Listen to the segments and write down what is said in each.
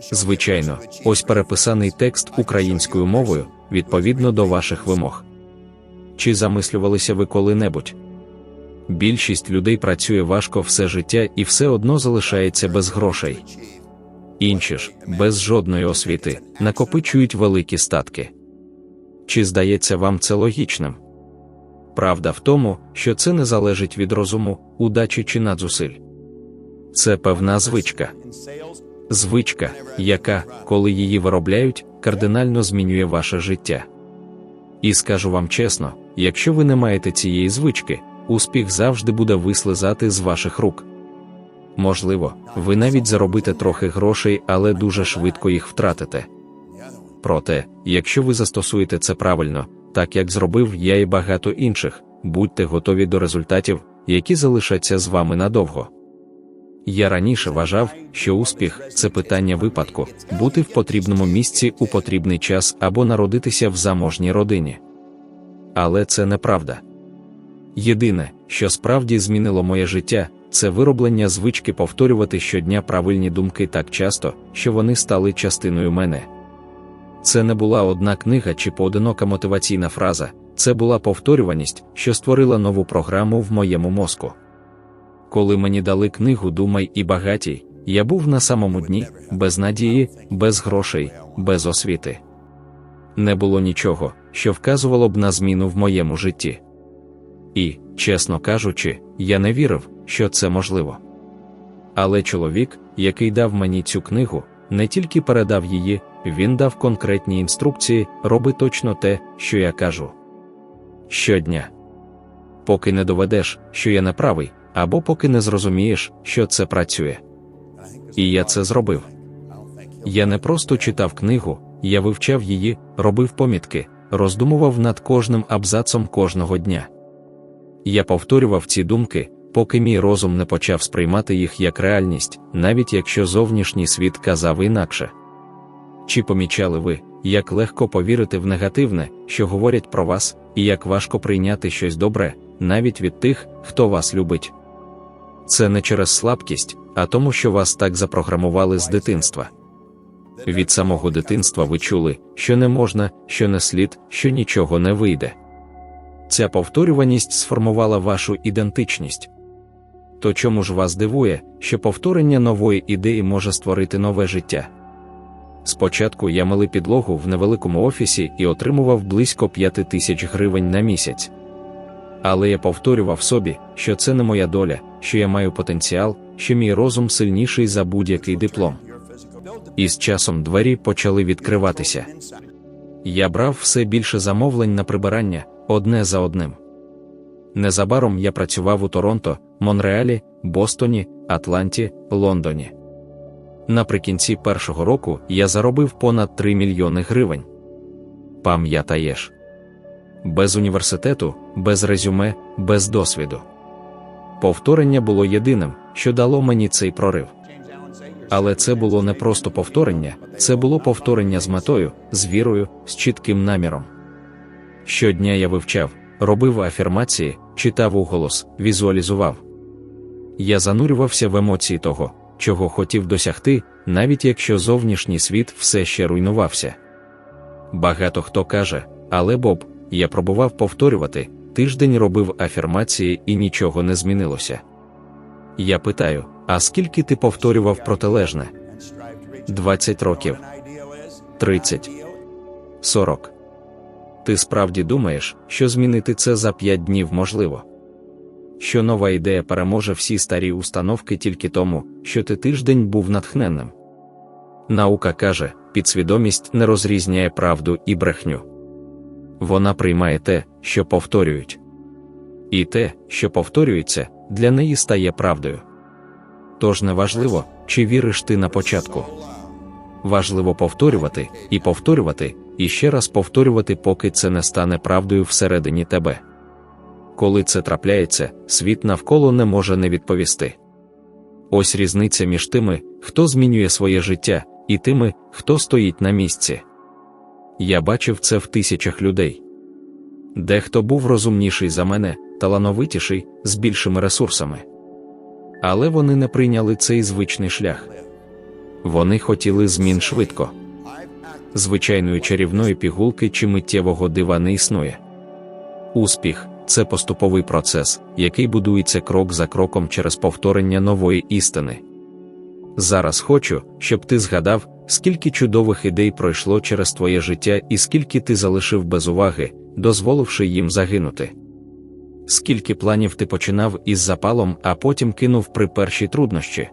Звичайно, ось переписаний текст українською мовою відповідно до ваших вимог. Чи замислювалися ви коли-небудь? Більшість людей працює важко все життя і все одно залишається без грошей. Інші ж, без жодної освіти, накопичують великі статки. Чи здається вам це логічним? Правда в тому, що це не залежить від розуму, удачі чи надзусиль. Це певна звичка. Звичка, яка, коли її виробляють, кардинально змінює ваше життя. І скажу вам чесно, якщо ви не маєте цієї звички, успіх завжди буде вислизати з ваших рук. Можливо, ви навіть заробите трохи грошей, але дуже швидко їх втратите. Проте, якщо ви застосуєте це правильно, так як зробив я і багато інших, будьте готові до результатів, які залишаться з вами надовго. Я раніше вважав, що успіх це питання випадку, бути в потрібному місці у потрібний час або народитися в заможній родині. Але це неправда. Єдине, що справді змінило моє життя, це вироблення звички повторювати щодня правильні думки так часто, що вони стали частиною мене. Це не була одна книга чи поодинока мотиваційна фраза, це була повторюваність, що створила нову програму в моєму мозку. Коли мені дали книгу Думай і багатій, я був на самому дні, без надії, без грошей, без освіти. Не було нічого, що вказувало б на зміну в моєму житті. І, чесно кажучи, я не вірив, що це можливо. Але чоловік, який дав мені цю книгу, не тільки передав її, він дав конкретні інструкції, роби точно те, що я кажу. Щодня. Поки не доведеш, що я не правий, або поки не зрозумієш, що це працює. І я це зробив. Я не просто читав книгу, я вивчав її, робив помітки, роздумував над кожним абзацом кожного дня. Я повторював ці думки, поки мій розум не почав сприймати їх як реальність, навіть якщо зовнішній світ казав інакше. Чи помічали ви, як легко повірити в негативне, що говорять про вас, і як важко прийняти щось добре, навіть від тих, хто вас любить? Це не через слабкість, а тому, що вас так запрограмували з дитинства. Від самого дитинства ви чули, що не можна, що не слід, що нічого не вийде. Ця повторюваність сформувала вашу ідентичність. То чому ж вас дивує, що повторення нової ідеї може створити нове життя? Спочатку я мили підлогу в невеликому офісі і отримував близько 5 тисяч гривень на місяць. Але я повторював собі, що це не моя доля, що я маю потенціал, що мій розум сильніший за будь-який диплом. І з часом двері почали відкриватися. Я брав все більше замовлень на прибирання одне за одним. Незабаром я працював у Торонто, Монреалі, Бостоні, Атланті, Лондоні. Наприкінці першого року я заробив понад 3 мільйони гривень. Пам'ятаєш, без університету, без резюме, без досвіду. Повторення було єдиним, що дало мені цей прорив. Але це було не просто повторення, це було повторення з метою, з вірою, з чітким наміром. Щодня я вивчав, робив афірмації, читав уголос, візуалізував. Я занурювався в емоції того, чого хотів досягти, навіть якщо зовнішній світ все ще руйнувався. Багато хто каже, але Боб, я пробував повторювати, тиждень робив афірмації і нічого не змінилося. Я питаю: а скільки ти повторював протилежне? 20 років, 30, 40. Ти справді думаєш, що змінити це за 5 днів можливо? Що нова ідея переможе всі старі установки тільки тому, що ти тиждень був натхненним. Наука каже, підсвідомість не розрізняє правду і брехню. Вона приймає те, що повторюють. І те, що повторюється, для неї стає правдою. Тож неважливо, чи віриш ти на початку. Важливо повторювати і повторювати, і ще раз повторювати, поки це не стане правдою всередині тебе. Коли це трапляється, світ навколо не може не відповісти. Ось різниця між тими, хто змінює своє життя, і тими, хто стоїть на місці. Я бачив це в тисячах людей. Дехто був розумніший за мене, талановитіший, з більшими ресурсами. Але вони не прийняли цей звичний шлях. Вони хотіли змін швидко. Звичайної чарівної пігулки чи миттєвого дива не існує. Успіх це поступовий процес, який будується крок за кроком через повторення нової істини. Зараз хочу, щоб ти згадав, скільки чудових ідей пройшло через твоє життя і скільки ти залишив без уваги, дозволивши їм загинути. Скільки планів ти починав із запалом, а потім кинув при першій труднощі.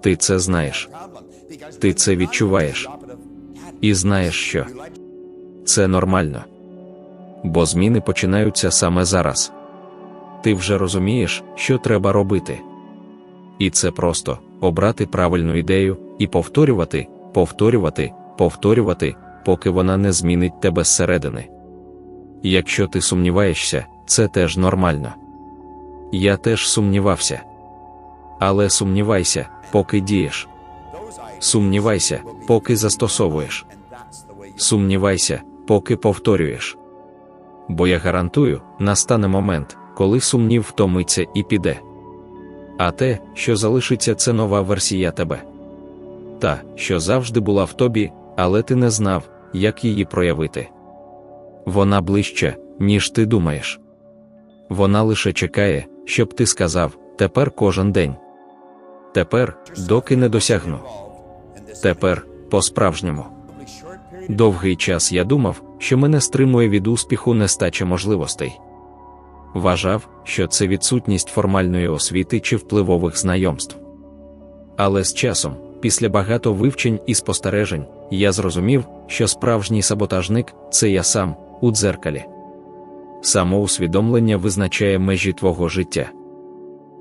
Ти це знаєш, ти це відчуваєш. І знаєш, що це нормально. Бо зміни починаються саме зараз. Ти вже розумієш, що треба робити. І це просто обрати правильну ідею і повторювати, повторювати, повторювати, поки вона не змінить тебе зсередини. Якщо ти сумніваєшся, це теж нормально. Я теж сумнівався. Але сумнівайся, поки дієш. Сумнівайся, поки застосовуєш. Сумнівайся, поки повторюєш. Бо я гарантую, настане момент, коли сумнів втомиться і піде. А те, що залишиться, це нова версія тебе. Та, що завжди була в тобі, але ти не знав, як її проявити. Вона ближче, ніж ти думаєш. Вона лише чекає, щоб ти сказав тепер кожен день. Тепер, доки не досягну. Тепер по-справжньому. Довгий час я думав, що мене стримує від успіху нестача можливостей. Вважав, що це відсутність формальної освіти чи впливових знайомств. Але з часом, після багато вивчень і спостережень, я зрозумів, що справжній саботажник це я сам у дзеркалі. Самоусвідомлення визначає межі твого життя.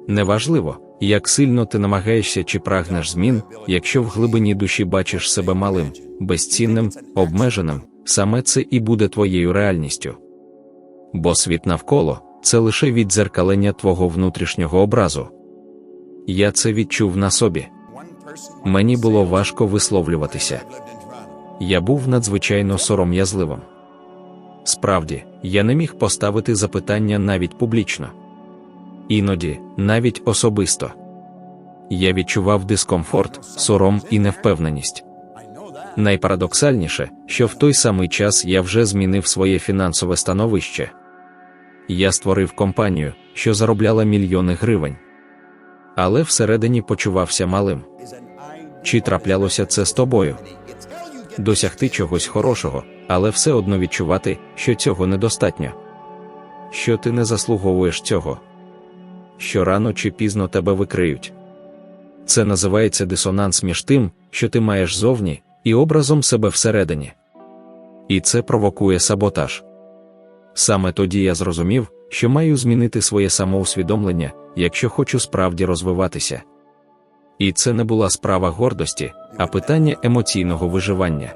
Неважливо, як сильно ти намагаєшся чи прагнеш змін, якщо в глибині душі бачиш себе малим, безцінним, обмеженим, саме це і буде твоєю реальністю. Бо світ навколо це лише віддзеркалення твого внутрішнього образу. Я це відчув на собі. Мені було важко висловлюватися. Я був надзвичайно сором'язливим. Справді, я не міг поставити запитання навіть публічно. Іноді, навіть особисто. Я відчував дискомфорт, сором і невпевненість. Найпарадоксальніше, що в той самий час я вже змінив своє фінансове становище. Я створив компанію, що заробляла мільйони гривень. Але всередині почувався малим. Чи траплялося це з тобою? Досягти чогось хорошого, але все одно відчувати, що цього недостатньо. Що ти не заслуговуєш цього, що рано чи пізно тебе викриють. Це називається дисонанс між тим, що ти маєш зовні, і образом себе всередині. І це провокує саботаж. Саме тоді я зрозумів, що маю змінити своє самоусвідомлення, якщо хочу справді розвиватися. І це не була справа гордості, а питання емоційного виживання.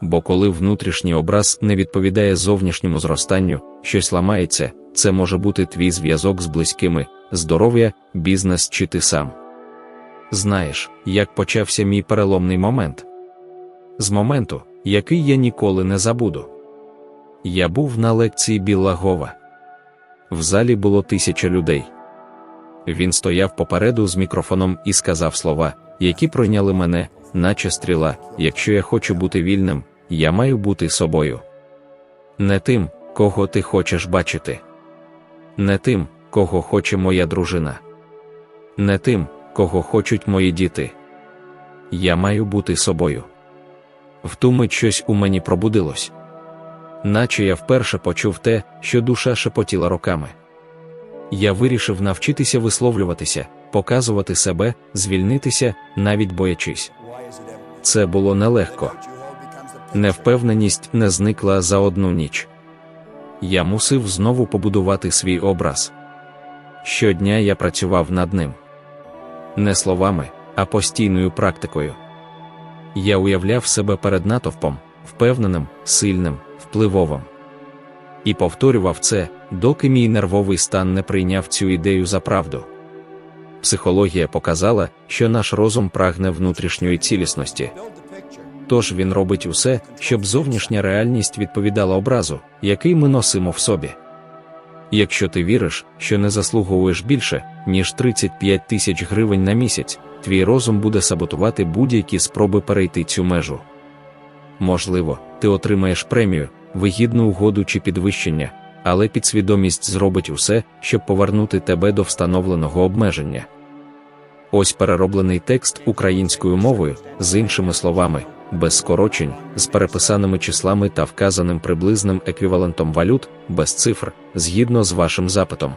Бо коли внутрішній образ не відповідає зовнішньому зростанню, щось ламається, це може бути твій зв'язок з близькими, здоров'я, бізнес чи ти сам. Знаєш, як почався мій переломний момент? З моменту, який я ніколи не забуду. Я був на лекції Білла Гова. В залі було тисяча людей. Він стояв попереду з мікрофоном і сказав слова, які пройняли мене, наче стріла. Якщо я хочу бути вільним, я маю бути собою. Не тим, кого ти хочеш бачити, не тим, кого хоче моя дружина, не тим, кого хочуть мої діти. Я маю бути собою. В ту мить щось у мені пробудилось наче я вперше почув те, що душа шепотіла роками. Я вирішив навчитися висловлюватися, показувати себе, звільнитися, навіть боячись. Це було нелегко. Невпевненість не зникла за одну ніч. Я мусив знову побудувати свій образ. Щодня я працював над ним не словами, а постійною практикою. Я уявляв себе перед натовпом, впевненим, сильним, впливовим. І повторював це, доки мій нервовий стан не прийняв цю ідею за правду. Психологія показала, що наш розум прагне внутрішньої цілісності. Тож він робить усе, щоб зовнішня реальність відповідала образу, який ми носимо в собі. Якщо ти віриш, що не заслуговуєш більше, ніж 35 тисяч гривень на місяць, твій розум буде саботувати будь-які спроби перейти цю межу. Можливо, ти отримаєш премію, вигідну угоду чи підвищення, але підсвідомість зробить усе, щоб повернути тебе до встановленого обмеження. Ось перероблений текст українською мовою, з іншими словами, без скорочень, з переписаними числами та вказаним приблизним еквівалентом валют, без цифр, згідно з вашим запитом.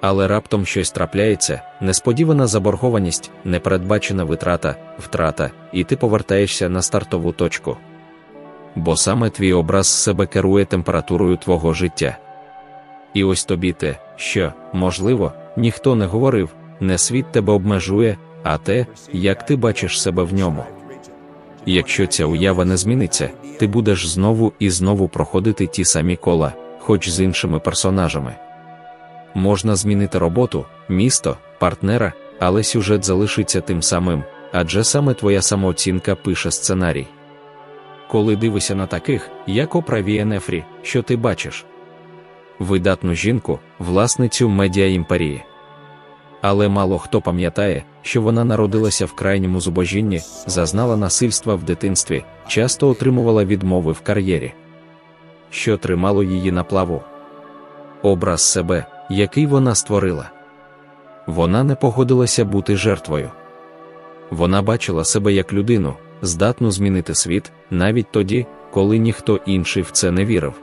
Але раптом щось трапляється, несподівана заборгованість, непередбачена витрата, втрата, і ти повертаєшся на стартову точку. Бо саме твій образ себе керує температурою твого життя. І ось тобі те, що, можливо, ніхто не говорив, не світ тебе обмежує, а те, як ти бачиш себе в ньому. Якщо ця уява не зміниться, ти будеш знову і знову проходити ті самі кола, хоч з іншими персонажами. Можна змінити роботу, місто, партнера, але сюжет залишиться тим самим, адже саме твоя самооцінка пише сценарій. Коли дивишся на таких, як Опра Енефрі, що ти бачиш? Видатну жінку, власницю медіа імперії. Але мало хто пам'ятає, що вона народилася в крайньому зубожінні, зазнала насильства в дитинстві, часто отримувала відмови в кар'єрі. Що тримало її на плаву? Образ себе, який вона створила. Вона не погодилася бути жертвою. Вона бачила себе як людину, здатну змінити світ, навіть тоді, коли ніхто інший в це не вірив.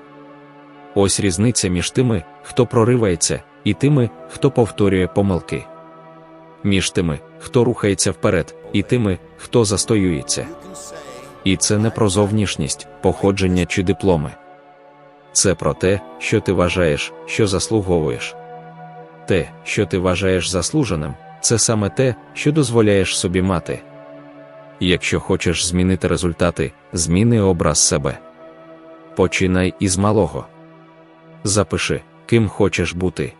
Ось різниця між тими, хто проривається, і тими, хто повторює помилки. Між тими, хто рухається вперед, і тими, хто застоюється. І це не про зовнішність, походження чи дипломи. Це про те, що ти вважаєш, що заслуговуєш. Те, що ти вважаєш заслуженим, це саме те, що дозволяєш собі мати. Якщо хочеш змінити результати, зміни образ себе. Починай із малого. Запиши, ким хочеш бути.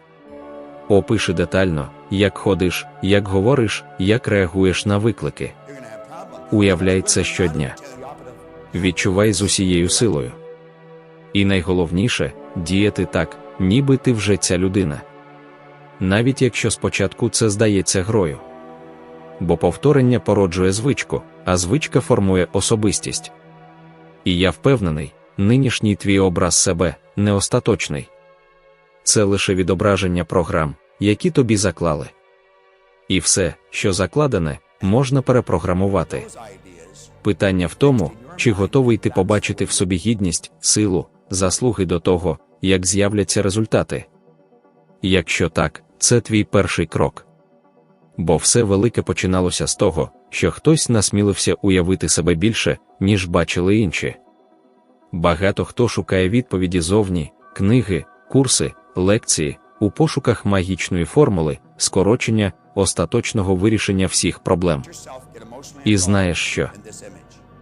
Опиши детально, як ходиш, як говориш, як реагуєш на виклики. Уявляй це щодня. Відчувай з усією силою. І найголовніше діяти так, ніби ти вже ця людина. Навіть якщо спочатку це здається грою. Бо повторення породжує звичку, а звичка формує особистість. І я впевнений, нинішній твій образ себе не остаточний. Це лише відображення програм, які тобі заклали. І все, що закладене, можна перепрограмувати. Питання в тому, чи готовий ти побачити в собі гідність, силу, заслуги до того, як з'являться результати. Якщо так, це твій перший крок. Бо все велике починалося з того, що хтось насмілився уявити себе більше, ніж бачили інші. Багато хто шукає відповіді зовні, книги, курси, лекції, у пошуках магічної формули, скорочення, остаточного вирішення всіх проблем. І знаєш що?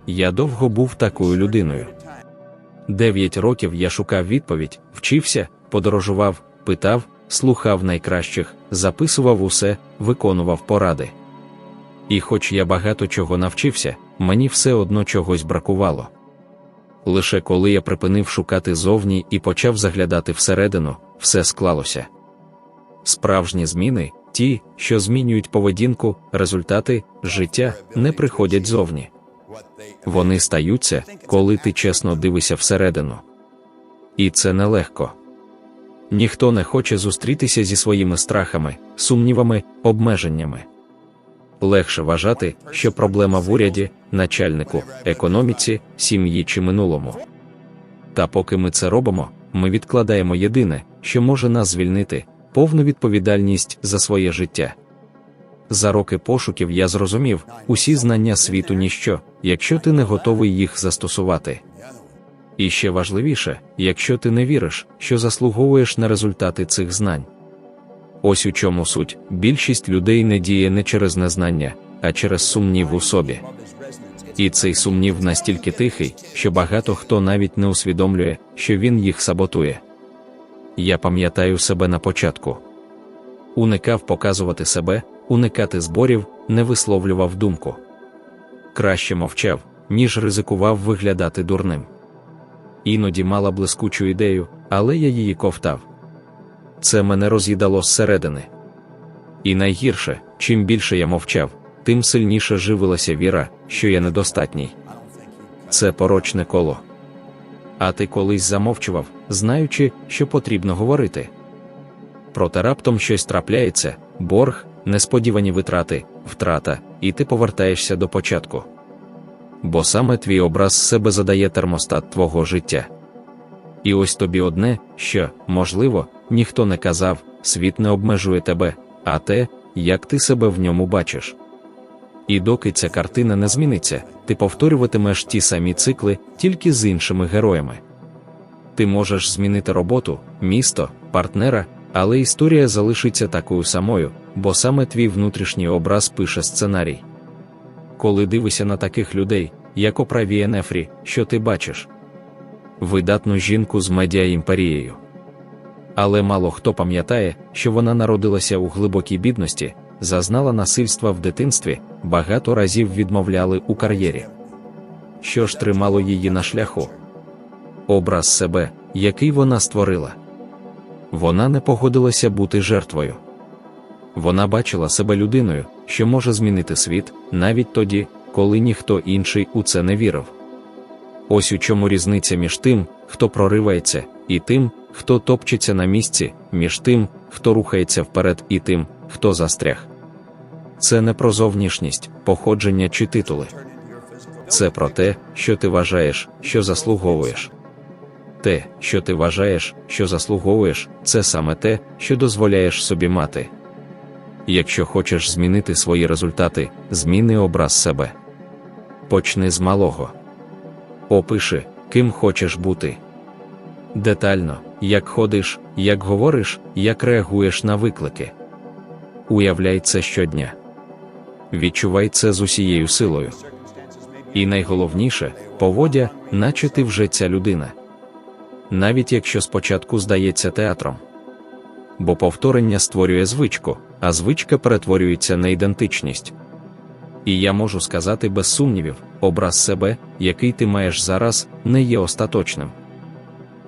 Я довго був такою людиною. Дев'ять років я шукав відповідь, вчився, подорожував, питав, слухав найкращих, записував усе, виконував поради. І хоч я багато чого навчився, мені все одно чогось бракувало. Лише коли я припинив шукати зовні і почав заглядати всередину, все склалося. Справжні зміни, ті, що змінюють поведінку, результати, життя, не приходять зовні. Вони стаються, коли ти чесно дивишся всередину. І це нелегко. Ніхто не хоче зустрітися зі своїми страхами, сумнівами, обмеженнями. Легше вважати, що проблема в уряді, начальнику, економіці, сім'ї чи минулому. Та поки ми це робимо, ми відкладаємо єдине, що може нас звільнити, повну відповідальність за своє життя. За роки пошуків я зрозумів, усі знання світу ніщо, якщо ти не готовий їх застосувати. І ще важливіше, якщо ти не віриш, що заслуговуєш на результати цих знань. Ось у чому суть: більшість людей не діє не через незнання, а через сумнів у собі. І цей сумнів настільки тихий, що багато хто навіть не усвідомлює, що він їх саботує. Я пам'ятаю себе на початку. Уникав показувати себе, уникати зборів, не висловлював думку. Краще мовчав, ніж ризикував виглядати дурним. Іноді мала блискучу ідею, але я її ковтав. Це мене роз'їдало зсередини. І найгірше, чим більше я мовчав, тим сильніше живилася віра, що я недостатній. Це порочне коло. А ти колись замовчував, знаючи, що потрібно говорити. Проте раптом щось трапляється, борг, несподівані витрати, втрата, і ти повертаєшся до початку. Бо саме твій образ себе задає термостат твого життя. І ось тобі одне, що, можливо, ніхто не казав, світ не обмежує тебе, а те, як ти себе в ньому бачиш. І доки ця картина не зміниться, ти повторюватимеш ті самі цикли, тільки з іншими героями. Ти можеш змінити роботу, місто, партнера, але історія залишиться такою самою, бо саме твій внутрішній образ пише сценарій. Коли дивишся на таких людей, як Опра Нефрі, що ти бачиш? Видатну жінку з медіаімперією. Але мало хто пам'ятає, що вона народилася у глибокій бідності, зазнала насильства в дитинстві, багато разів відмовляли у кар'єрі. Що ж тримало її на шляху? Образ себе, який вона створила. Вона не погодилася бути жертвою. Вона бачила себе людиною, що може змінити світ, навіть тоді, коли ніхто інший у це не вірив. Ось у чому різниця між тим, хто проривається, і тим, хто топчеться на місці, між тим, хто рухається вперед, і тим, хто застряг. Це не про зовнішність, походження чи титули. Це про те, що ти вважаєш, що заслуговуєш. Те, що ти вважаєш, що заслуговуєш, це саме те, що дозволяєш собі мати. Якщо хочеш змінити свої результати, зміни образ себе. Почни з малого. Опиши, ким хочеш бути. Детально, як ходиш, як говориш, як реагуєш на виклики. Уявляй це щодня. Відчувай це з усією силою. І найголовніше поводя, наче ти вже ця людина. Навіть якщо спочатку здається театром. Бо повторення створює звичку, а звичка перетворюється на ідентичність. І я можу сказати без сумнівів, образ себе, який ти маєш зараз, не є остаточним.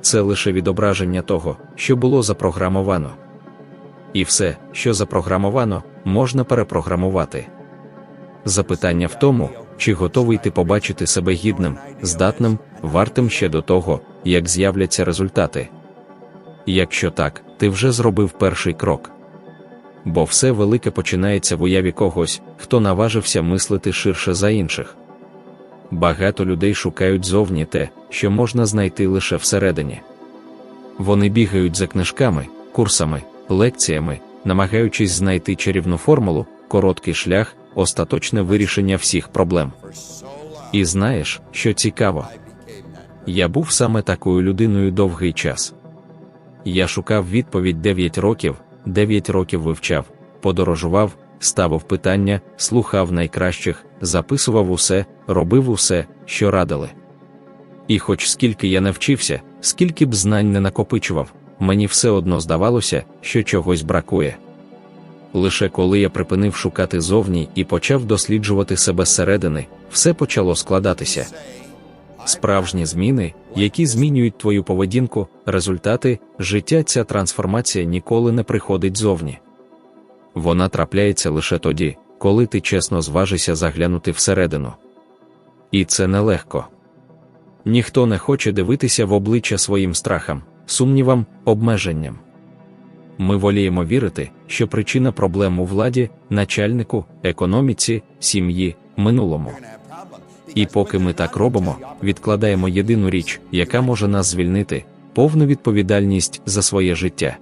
Це лише відображення того, що було запрограмовано. І все, що запрограмовано, можна перепрограмувати. Запитання в тому, чи готовий ти побачити себе гідним, здатним, вартим ще до того, як з'являться результати. Якщо так, ти вже зробив перший крок. Бо все велике починається в уяві когось, хто наважився мислити ширше за інших. Багато людей шукають зовні те, що можна знайти лише всередині. Вони бігають за книжками, курсами, лекціями, намагаючись знайти чарівну формулу, короткий шлях, остаточне вирішення всіх проблем. І знаєш, що цікаво? Я був саме такою людиною довгий час. Я шукав відповідь 9 років, 9 років вивчав, подорожував, ставив питання, слухав найкращих, записував усе, робив усе, що радили. І хоч скільки я не вчився, скільки б знань не накопичував, мені все одно здавалося, що чогось бракує. Лише коли я припинив шукати зовні і почав досліджувати себе зсередини, все почало складатися. Справжні зміни, які змінюють твою поведінку, результати, життя, ця трансформація ніколи не приходить зовні. Вона трапляється лише тоді, коли ти чесно зважишся заглянути всередину. І це нелегко. Ніхто не хоче дивитися в обличчя своїм страхам, сумнівам, обмеженням. Ми воліємо вірити, що причина проблем у владі, начальнику, економіці, сім'ї, минулому. І поки ми так робимо, відкладаємо єдину річ, яка може нас звільнити, повну відповідальність за своє життя.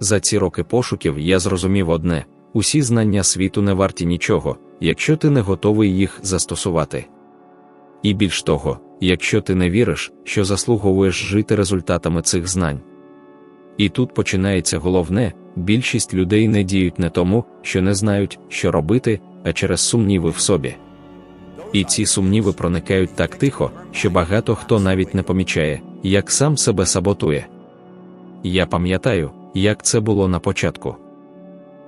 За ці роки пошуків я зрозумів одне: усі знання світу не варті нічого, якщо ти не готовий їх застосувати. І більш того, якщо ти не віриш, що заслуговуєш жити результатами цих знань. І тут починається головне: більшість людей не діють не тому, що не знають, що робити, а через сумніви в собі. І ці сумніви проникають так тихо, що багато хто навіть не помічає, як сам себе саботує. Я пам'ятаю, як це було на початку.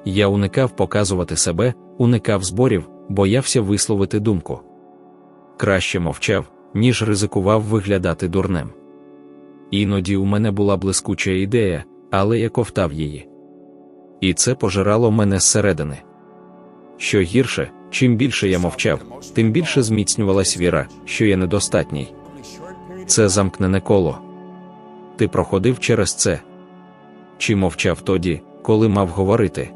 Я уникав показувати себе, уникав зборів, боявся висловити думку. Краще мовчав, ніж ризикував виглядати дурнем. Іноді у мене була блискуча ідея, але я ковтав її. І це пожирало мене зсередини. Що гірше, Чим більше я мовчав, тим більше зміцнювалась віра, що я недостатній. Це замкнене коло. Ти проходив через це? Чи мовчав тоді, коли мав говорити?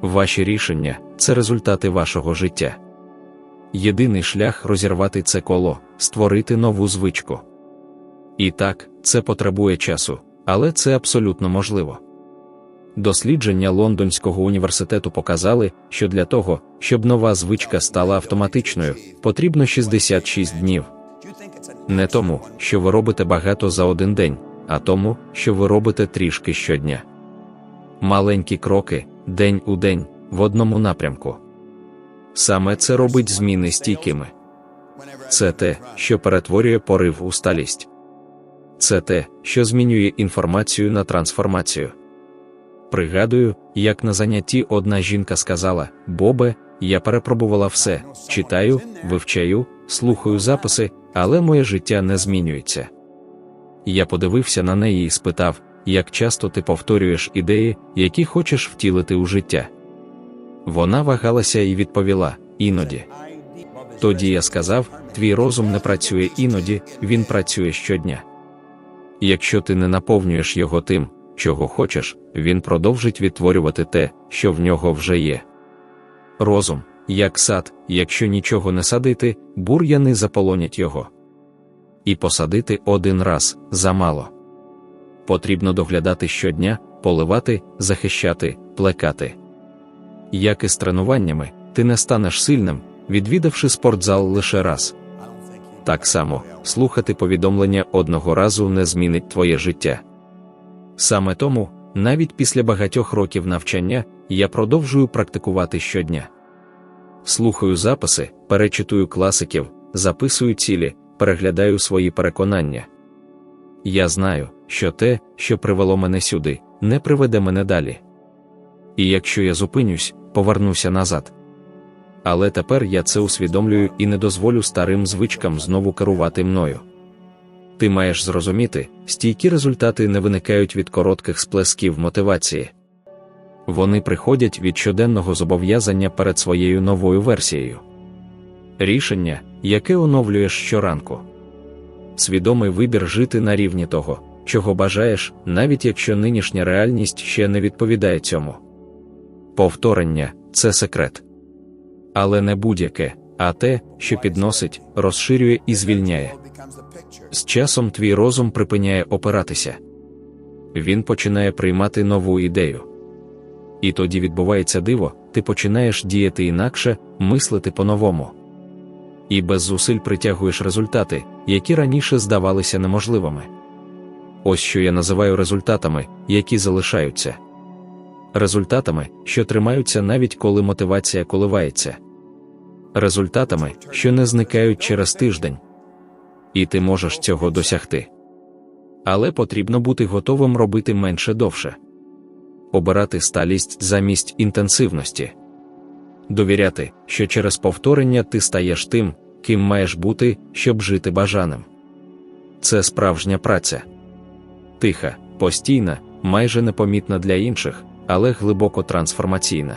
Ваші рішення це результати вашого життя. Єдиний шлях розірвати це коло, створити нову звичку. І так, це потребує часу, але це абсолютно можливо. Дослідження Лондонського університету показали, що для того, щоб нова звичка стала автоматичною, потрібно 66 днів. Не тому, що ви робите багато за один день, а тому, що ви робите трішки щодня. Маленькі кроки, день у день, в одному напрямку. Саме це робить зміни стійкими. Це те, що перетворює порив у сталість. Це те, що змінює інформацію на трансформацію. Пригадую, як на занятті одна жінка сказала: Бобе, я перепробувала все, читаю, вивчаю, слухаю записи, але моє життя не змінюється. Я подивився на неї і спитав, як часто ти повторюєш ідеї, які хочеш втілити у життя. Вона вагалася і відповіла іноді. Тоді я сказав: твій розум не працює іноді, він працює щодня. Якщо ти не наповнюєш його тим, чого хочеш, він продовжить відтворювати те, що в нього вже є. Розум, як сад, якщо нічого не садити, бур'яни заполонять його. І посадити один раз замало. Потрібно доглядати щодня, поливати, захищати, плекати. Як і з тренуваннями, ти не станеш сильним, відвідавши спортзал лише раз. Так само, слухати повідомлення одного разу не змінить твоє життя. Саме тому, навіть після багатьох років навчання, я продовжую практикувати щодня. Слухаю записи, перечитую класиків, записую цілі, переглядаю свої переконання. Я знаю, що те, що привело мене сюди, не приведе мене далі. І якщо я зупинюсь, повернуся назад. Але тепер я це усвідомлюю і не дозволю старим звичкам знову керувати мною. Ти маєш зрозуміти, стійкі результати не виникають від коротких сплесків мотивації. Вони приходять від щоденного зобов'язання перед своєю новою версією. Рішення, яке оновлюєш щоранку. Свідомий вибір жити на рівні того, чого бажаєш, навіть якщо нинішня реальність ще не відповідає цьому. Повторення це секрет. Але не будь-яке, а те, що підносить, розширює і звільняє. З часом твій розум припиняє опиратися. Він починає приймати нову ідею. І тоді відбувається диво, ти починаєш діяти інакше, мислити по-новому. І без зусиль притягуєш результати, які раніше здавалися неможливими. Ось що я називаю результатами, які залишаються. Результатами, що тримаються навіть коли мотивація коливається. Результатами, що не зникають через тиждень. І ти можеш цього досягти. Але потрібно бути готовим робити менше довше, обирати сталість замість інтенсивності, довіряти, що через повторення ти стаєш тим, ким маєш бути, щоб жити бажаним. Це справжня праця. Тиха, постійна, майже непомітна для інших, але глибоко трансформаційна.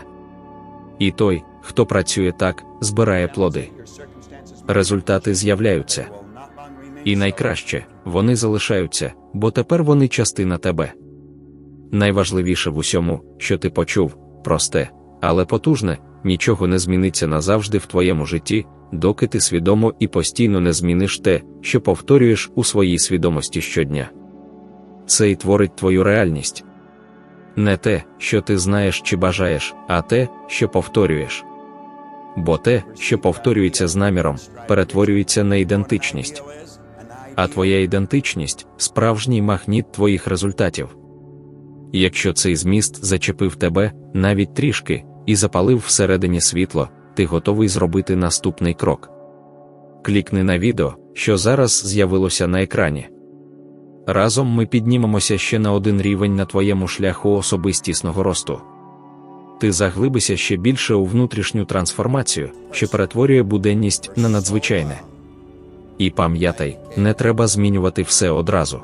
І той, хто працює так, збирає плоди. Результати з'являються. І найкраще, вони залишаються, бо тепер вони частина тебе. Найважливіше в усьому, що ти почув, просте, але потужне, нічого не зміниться назавжди в твоєму житті, доки ти свідомо і постійно не зміниш те, що повторюєш у своїй свідомості щодня. Це і творить твою реальність. Не те, що ти знаєш чи бажаєш, а те, що повторюєш. Бо те, що повторюється з наміром, перетворюється на ідентичність. А твоя ідентичність справжній магніт твоїх результатів. Якщо цей зміст зачепив тебе навіть трішки і запалив всередині світло, ти готовий зробити наступний крок. Клікни на відео, що зараз з'явилося на екрані. Разом ми піднімемося ще на один рівень на твоєму шляху особистісного росту. Ти заглибися ще більше у внутрішню трансформацію, що перетворює буденність на надзвичайне. І пам'ятай, не треба змінювати все одразу.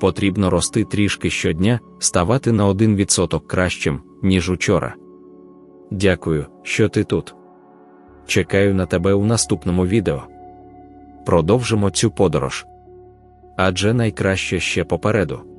Потрібно рости трішки щодня, ставати на один відсоток кращим, ніж учора. Дякую, що ти тут. Чекаю на тебе у наступному відео. Продовжимо цю подорож. Адже найкраще ще попереду.